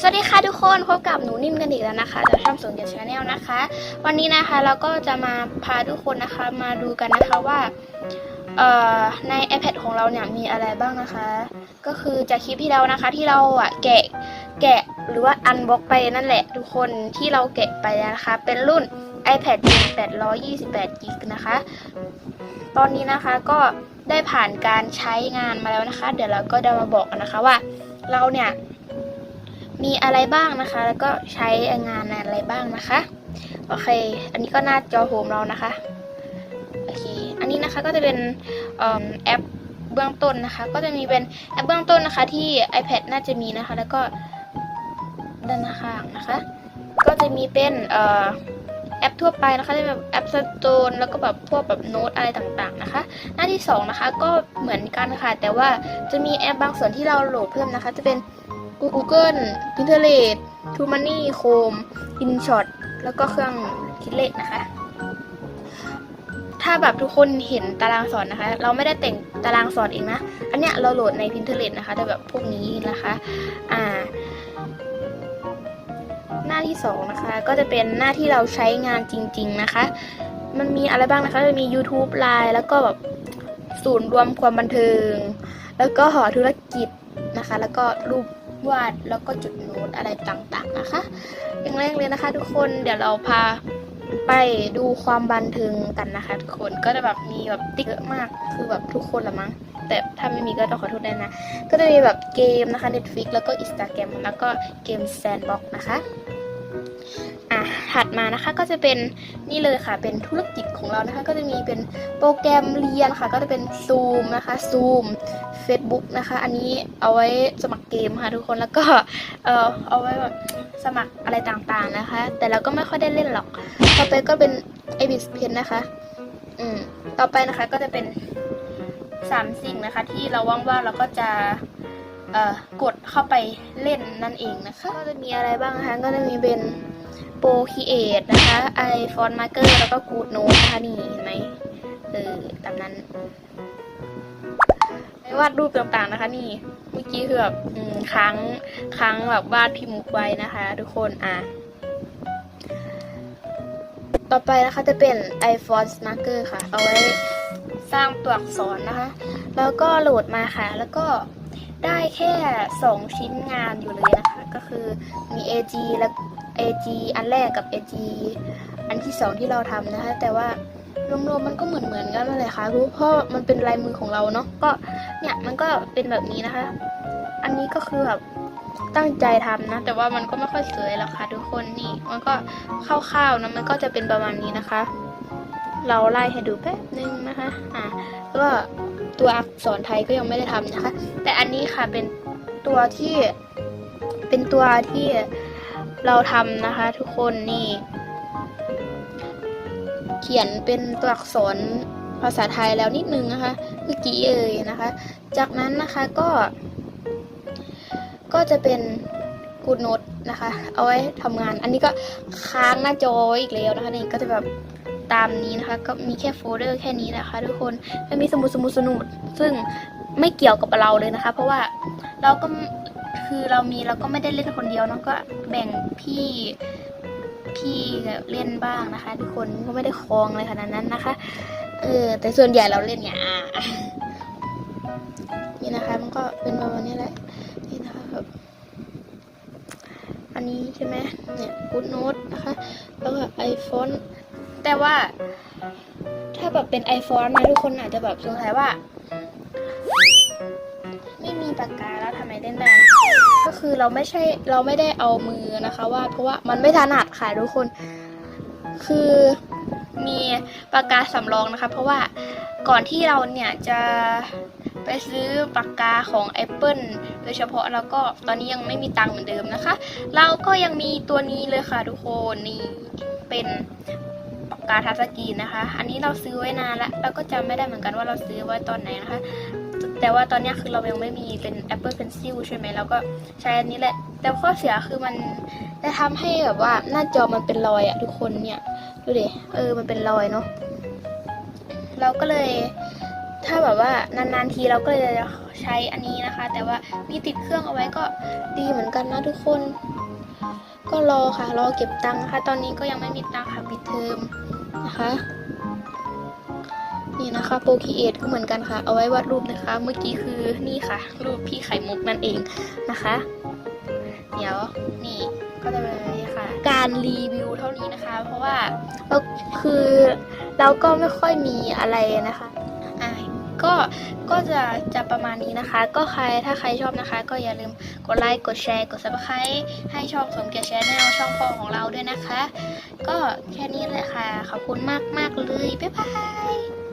สวัสดีค่ะทุกคนพบกับหนูนิ่มกันอีกแล้วนะคะจากช่องสนเดียชาแนลนะคะ วันนี้นะคะเราก็จะมาพาทุกคนนะคะมาดูกันนะคะว่าเอ่อใน iPad ของเราเนี่ยมีอะไรบ้างนะคะ ก็คือจากคลิปที่เรานะคะที่เราอะแกะแกะหรือว่าอันบล็อกไปนั่นแหละทุกคนที่เราแกะไปนะคะ เป็นรุ่น iPad 828 g b นะคะ ตอนนี้นะคะก็ได้ผ่านการใช้งานมาแล้วนะคะ เดี๋ยวเราก็จะมาบอกกันนะคะว่า เราเนี่ย มีอะไรบ้างนะคะ แล้วก็ใช้งานอะไรบ้างนะคะ โอเค อันนี้ก็หน้าจอโฮมเรานะคะโอเคอันนี้นะคะก็จะเป็นเอิ่มแอปเบื้องต้นนะคะ ก็จะมีเป็นแอปเบื้องต้นนะคะ ที่ iPad น่าจะมีนะคะ แล้วก็ด้านข้างนะคะ ก็จะมีเป็นเอ่อ ปทั่วไปนะคะจะแบบแอปสโตนแล้วก็แบบพวกแบบโน้ตอะไรต่างๆนะคะ หน้าที่สองนะคะก็เหมือนกันค่ะ แต่ว่าจะมีแอปบางส่วนที่เราโหลดเพิ่มนะคะ จะเป็น Google Pinterest t o m o n y Chrome InShot แล้วก็เครื่องคิดเลขนะคะ ถ้าแบบทุกคนเห็นตารางสอนนะคะ เราไม่ได้แต่งตารางสอนเองนะ อันเนี้ยเราโหลดใน Pinterest นะคะ แต่แบบพวกนี้นะคะ อ่า หน้าที่สองนะคะ ก็จะเป็นหน้าที่เราใช้งานจริง ๆนะคะ มันมีอะไรบ้างนะคะจะมี YouTube Line แล้วก็แบบศูนย์รวมความบันเทิง แล้วก็หอธุรกิจนะคะ แล้วก็รูปวาดแล้วก็จุดโน้ตอะไรต่างๆนะคะ อย่างแรกเลยนะคะ ทุกคนเดี๋ยวเราพาไปดูความบันเทิงกันนะคะทุกคนก็จะแบบมีแบบติ๊กเยอะมากคือแบบทุกคนละมั้งแต่ถ้าไม่มีก็ต้องขอโทษด้วยนะ ก็จะมีแบบเกมนะคะ Netflix แล้วก็ Instagram แล้วก็เกม Sandbox นะคะ อะถัดมานะคะก็จะเป็นนี่เลยค่ะ เป็นธุรกิจของเรานะคะ ก็จะมีเป็นโปรแกรมเรียนค่ะ ก็จะเป็น Zoom นะคะ Zoom Facebook นะคะ อันนี้เอาไว้สมัครเกมค่ะทุกคนแล้วก็เออเอาไว้แบบสมัครอะไรต่างๆนะคะ แต่เราก็ไม่ค่อยได้เล่นหรอก ต่อไปก็เป็น a b i s Pen นะคะ อืมต่อไปนะคะก็จะเป็นสามสิ่งนะคะ ที่เราว่างๆเราก็จะเอ่อกดเข้าไปเล่นนั่นเองนะคะ ก็จะมีอะไรบ้างนะคะก็จะมีเป็น โปรคีเอทนะคะ iPhone Marker แล้วก็ Good Note นะคะนี่เห็นไหมเออตามนั้นไม่วาดรูปต่างๆนะคะนี่เมื่อกี้คือแบบค้างค้างแบบวาดพิมพ์ไว้นะคะ ทุกคนอะต่อไปนะคะจะเป็น iPhone Marker ค่ะ เอาไว้สร้างตัวอักษรนะคะ แล้วก็โหลดมาค่ะ แล้วก็ได้แค่ 2 ชิ้นงานอยู่เลยนะคะ ก็คือมี AG และ AG อันแรกกับ AG อันที่2ที่เราทำนะคะ แต่ว่ารวมๆมันก็เหมือนเหมือนๆกันนั่นแหละค่ะรู้เพราะมันเป็นลายมือของเราเนาะก็เนี่ยมันก็เป็นแบบนี้นะคะ อันนี้ก็คือแบบตั้งใจทำนะ แต่ว่ามันก็ไม่ค่อยสวยหรอกค่ะทุกคนนี่มันก็คร่าวๆนะมันก็จะเป็นประมาณนี้นะคะ เราไล่ให้ดูแป๊บนึงนะคะอ่าก็ตัวอักษรไทยก็ยังไม่ได้ทำนะคะ แต่อันนี้ค่ะเป็นตัวที่เป็นตัวที่ เราทำนะคะ ทุกคนนี่ เขียนเป็นตัวอักษรภาษาไทยแล้วนิดนึงนะคะเมื่อกี้เอ่ยนะคะ จากนั้นนะคะก็ ก็จะเป็นกูดโน e นะคะ เอาไว้ทำงาน อันนี้ก็ค้างหน้าจออีกแล้วนะคะนี่ก็จะแบบตามนี้นะคะ ก็มีแค่โฟลเดอร์แค่นี้นะคะ ทุกคนไม่มีสมุดสมุดสนุดซึ่งไม่เกี่ยวกับเราเลยนะคะ เพราะว่าเราก็ คือเรามีเราก็ไม่ได้เล่นคนเดียวเนาะก็แบ่งพี่พี่เล่นบ้างนะคะ ทุกคนก็ไม่ได้คลองเลยขนาดนั้นนะคะ เออแต่ส่วนใหญ่เราเล่นเนี่ยอะนี่นะคะมันก็เป็นประมาณนี้แหละนี่นะคะแบบอันนี้ใช่ไหมเนี่ย Good Note นะคะ แล้วก็ iPhone แต่ว่าถ้าแบบเป็น iPhone นะทุกคนอาจจะแบบสงสัยว่า ไม่มีปากกาแล้วทำไมเล่นได้นะ ก็คือเราไม่ใช่เราไม่ได้เอามือนะคะวาดเพราะว่ามันไม่ถนัดค่ะทุกคน คือมีปากกาสำรองนะคะ เพราะว่าก่อนที่เราเนี่ยจะไปซื้อปากกาของ Apple โดยเฉพาะแล้วก็ตอนนี้ยังไม่มีตังค์เหมือนเดิมนะคะ เราก็ยังมีตัวนี้เลยค่ะทุกคนนี่เป็นปากกาทัชสกรีนนะคะ อันนี้เราซื้อไว้นานแล้วเราก็จำไม่ได้เหมือนกันว่าเราซื้อไว้ตอนไหนนะคะ แต่ว่าตอนนี้คือเรายังไม่มีเป็น Apple Pencil ใช่ไหมเราก็ใช้อันนี้แหละ แต่ข้อเสียคือมันจะทำให้แบบว่าหน้าจอมันเป็นรอยอะทุกคนเนี่ยดูดิเออมันเป็นรอยเนาะเราก็เลย ถ้าแบบว่านานๆทีเราก็เลยใช้อันนี้นะคะ แต่ว่ามีติดเครื่องเอาไว้ก็ดีเหมือนกันนะทุกคน ก็รอค่ะ รอเก็บตังค์นะคะตอนนี้ก็ยังไม่มีตังค์ค่ะปิดเทอมนะคะ นี่ะคะโปรคีเอทก็เหมือนกันค่ะ เอาไว้วาดรูปนะคะ เมื่อกี้คือนี่ค่ะ รูปพี่ไข่มุกนั่นเองนะคะ เดี๋ยวนี่ก็จะเป็นนี้ค่ะ การรีวิวเท่านี้นะคะ เพราะว่าเราคือเราก็ไม่ค่อยมีอะไรนะคะก็ ก็จะ จะประมาณนี้นะคะ ก็ใคร ถ้าใครชอบนะคะ ก็อย่าลืมกดไลค์ กดแชร์ กด subscribe ให้ช่องสมเกียรติแชนแนลช่องพ่อของเราด้วยนะคะ ก็แค่นี้เลยค่ะ ขอบคุณมากมากๆเลย บ๊ายบาย